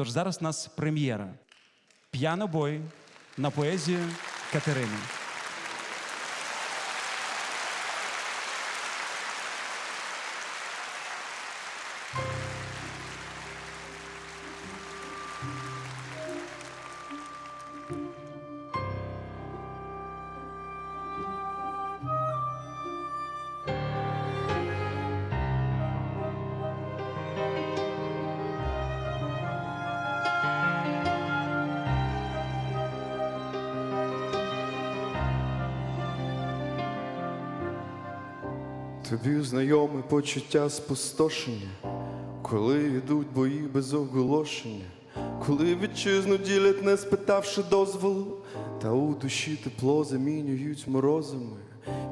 Тож зараз у нас прем'єра. П'янобой на поезію Катерини. Тобі знайоме почуття спустошення, коли йдуть бої без оголошення, коли вітчизну ділять, не спитавши дозволу, та у душі тепло замінюють морозами.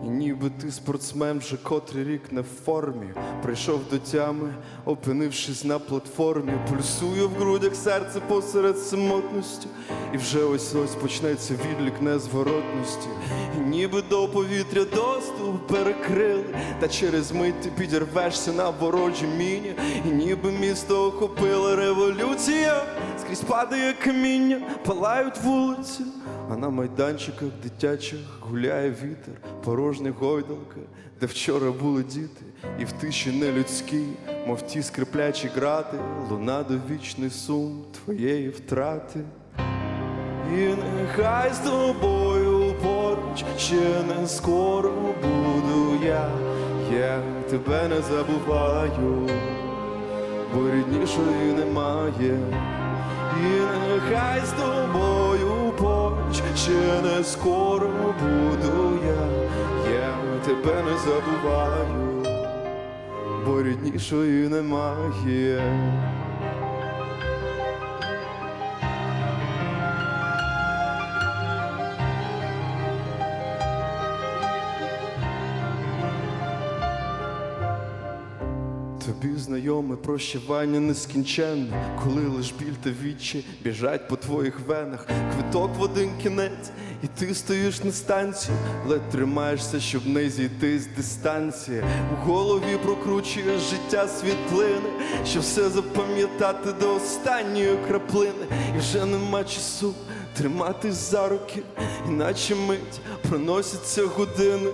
І ніби ти спортсмен вже котрий рік не в формі, прийшов до тями, опинившись на платформі, пульсує в грудях серце посеред самотності, і вже ось ось почнеться відлік незворотності, і ніби до повітря доступ перекрили, та через мить ти підірвешся на ворожі міні, і ніби місто охопила революція, скрізь падає каміння, палають вулиці. А на майданчиках дитячих гуляє вітер, порожня гойдалка, де вчора були діти, і в тиші нелюдській, мов ті скриплячі грати, луна довічний сум твоєї втрати. І нехай з тобою поруч ще не скоро буду я, я тебе не забуваю, бо ріднішої немає. І нехай з тобою поруч ще не скоро буду я, я тебе не забуваю, бо ріднішої немає. Тобі знайоме прощавання нескінченне, коли лиш біль та вічі біжать по твоїх венах, квиток в один кінець, і ти стоїш на станції, ледь тримаєшся, щоб не зійти з дистанції. У голові прокручуєш життя світлини, щоб все запам'ятати до останньої краплини, і вже нема часу триматись за руки, іначе мить проносяться години,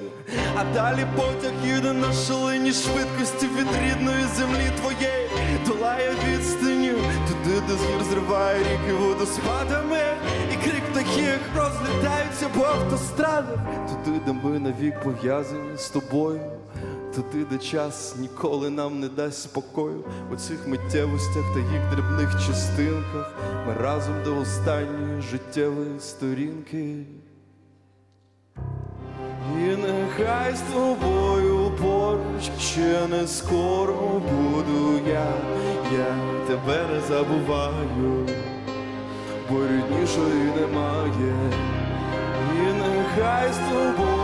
а далі потяг їде на шаленій швидкості від рідної землі твоєї, долає відстані, туди, де звір зриває ріки водоспадами, і крик птахів розлітаються по автострадах, туди, де ми навік пов'язані з тобою. Туди, де час ніколи нам не дасть спокою у цих миттєвостях та їх дрібних частинках, ми разом до останньої життєвої сторінки. І нехай з тобою поруч ще не скоро буду я, я тебе не забуваю, бо ріднішої немає. І нехай з тобою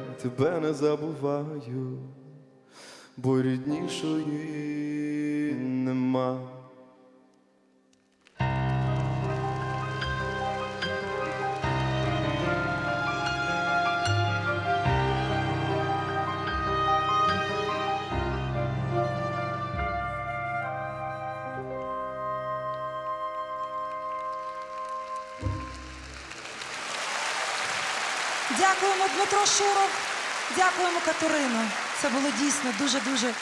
тебе не забуваю, бо ріднішої нема. Дякуємо, Дмитро Шуров. Дякуємо, Катерино. Це було дійсно дуже-дуже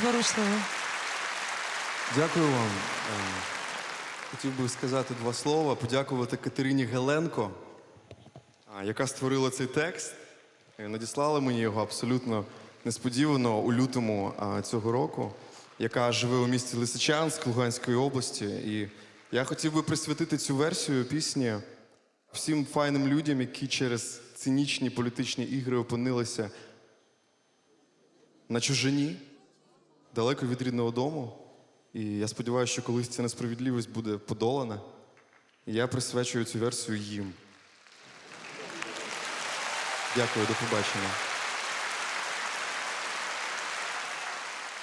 зворушливо. Дякую вам. Е, Хотів би сказати два слова, подякувати Катерині Геленко, яка створила цей текст. Е, Надіслала мені його абсолютно несподівано у лютому цього року, яка живе у місті Лисичанськ Луганської області. І я хотів би присвятити цю версію пісні всім файним людям, які через цинічні політичні ігри опинилися на чужині, далеко від рідного дому. І я сподіваюся, що колись ця несправедливість буде подолана. І я присвячую цю версію їм. Дякую, до побачення.